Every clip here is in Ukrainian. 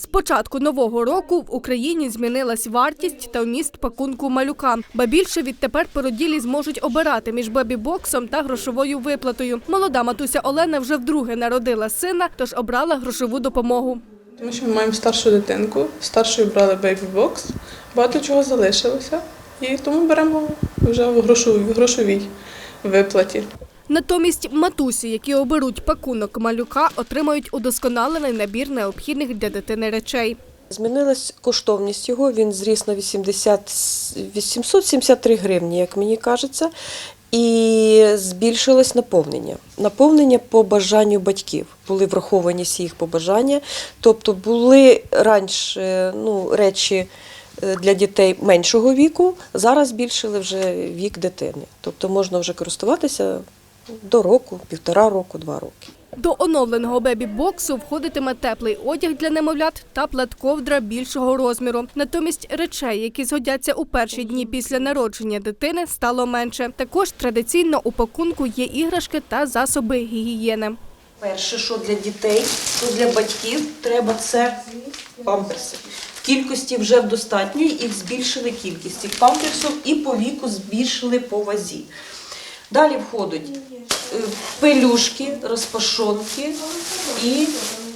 З початку нового року в Україні змінилась вартість та вміст пакунку малюка. Ба більше відтепер породілі зможуть обирати між бебі-боксом та грошовою виплатою. Молода матуся Олена вже вдруге народила сина, тож обрала грошову допомогу. Тому що ми маємо старшу дитинку, старшою брали бейбі-бокс, багато чого залишилося. І тому беремо вже в грошовій виплаті. Натомість матусі, які оберуть пакунок малюка, отримають удосконалений набір необхідних для дитини речей. Змінилась коштовність його, він зріс на 80, 873 гривні, як мені кажеться, і збільшилось наповнення. Наповнення по бажанню батьків. Були враховані всі їх побажання. Тобто були раніше ну, речі е, для дітей меншого віку, зараз збільшили вже вік дитини. Тобто можна вже користуватися до року, півтора року, два роки. До оновленого бебі-боксу входитиме теплий одяг для немовлят та плед-ковдра більшого розміру. Натомість речей, які згодяться у перші дні після народження дитини, стало менше. Також традиційно у пакунку є іграшки та засоби гігієни. Перше, що для дітей, то для батьків треба це памперси. В кількості вже достатньо, їх збільшили кількість цих памперсів і по віку збільшили по вазі. Далі входять е, пелюшки, розпашонки і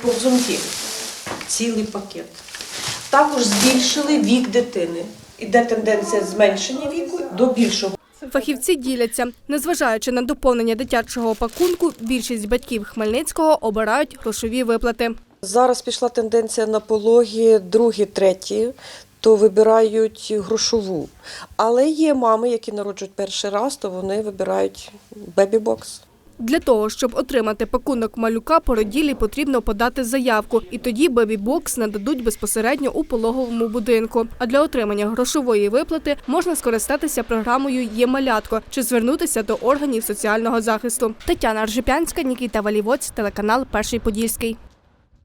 повзунки. Цілий пакет. Також збільшили вік дитини. Іде тенденція зменшення віку до більшого. Фахівці діляться, незважаючи на доповнення дитячого пакунку, більшість батьків Хмельницького обирають грошові виплати. Зараз пішла тенденція на пологі другі, треті, то вибирають грошову. Але є мами, які народжують перший раз, то вони вибирають бебі-бокс. Для того, щоб отримати пакунок малюка, породілі потрібно подати заявку, і тоді бебі-бокс нададуть безпосередньо у пологовому будинку. А для отримання грошової виплати можна скористатися програмою «Є малятко» чи звернутися до органів соціального захисту. Тетяна Аржипянська, Нікіта Валівоць, телеканал Перший Подільський.